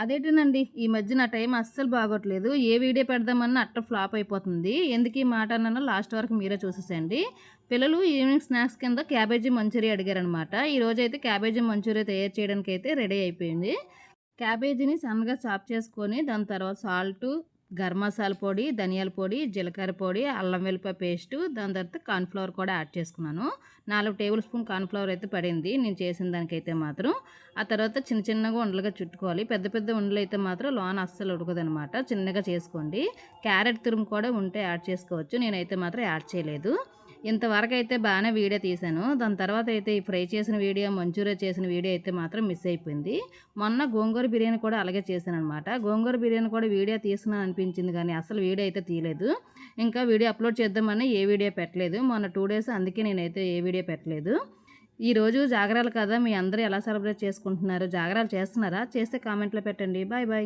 అదేంటనండి ఈ మధ్య నా టైం అస్సలు బాగోట్లేదు. ఏ వీడియో పెడదామన్నా అట్ట ఫ్లాప్ అయిపోతుంది. ఎందుకు ఈ మాట అన్న లాస్ట్ వరకు మీరే చూసేసండి పిల్లలు ఈవినింగ్ స్నాక్స్ కింద క్యాబేజీ మంచూరియా అడిగారనమాట. ఈరోజు అయితే క్యాబేజీ మంచూరియా తయారు చేయడానికి అయితే రెడీ అయిపోయింది. క్యాబేజీని సన్నగా చాప్ చేసుకొని దాని తర్వాత సాల్ట్ గరం మసాలా పొడి ధనియాల పొడి జీలకర్ర పొడి అల్లం వెల్లిపాయ పేస్టు దాని తర్వాత కార్న్ఫ్లవర్ కూడా యాడ్ చేసుకున్నాను. నాలుగు టేబుల్ స్పూన్ కార్న్ఫ్లవర్ అయితే పడింది. నేను చేసిన దానికైతే మాత్రం. ఆ తర్వాత చిన్న చిన్నగా ఉండలుగా చుట్టుకోవాలి. పెద్ద పెద్ద ఉండలు అయితే మాత్రం లోన అస్సలు ఉడకదనమాట చిన్నగా చేసుకోండి. క్యారెట్ తురుము కూడా ఉంటే యాడ్ చేసుకోవచ్చు. నేనైతే మాత్రం యాడ్ చేయలేదు. ఇంతవరకు అయితే బాగానే వీడియో తీశాను. దాని తర్వాత అయితే ఈ ఫ్రై చేసిన వీడియో మంచూరియా చేసిన వీడియో అయితే మాత్రం మిస్ అయిపోయింది. మొన్న గోంగూర బిర్యానీ కూడా అలాగే చేశాను అనమాట గోంగూర బిర్యానీ కూడా వీడియో తీసినా అనిపించింది కానీ అసలు వీడియో అయితే తీయలేదు. ఇంకా వీడియో అప్లోడ్ చేద్దామని ఏ వీడియో పెట్టలేదు. మొన్న టూ డేస్ అందుకే నేనైతే ఏ వీడియో పెట్టలేదు. ఈరోజు జాగరాలు కదా మీ అందరూ ఎలా సెలబ్రేట్ చేసుకుంటున్నారు? జాగరాలు చేస్తున్నారా? చేస్తే కామెంట్లో పెట్టండి. Bye bye.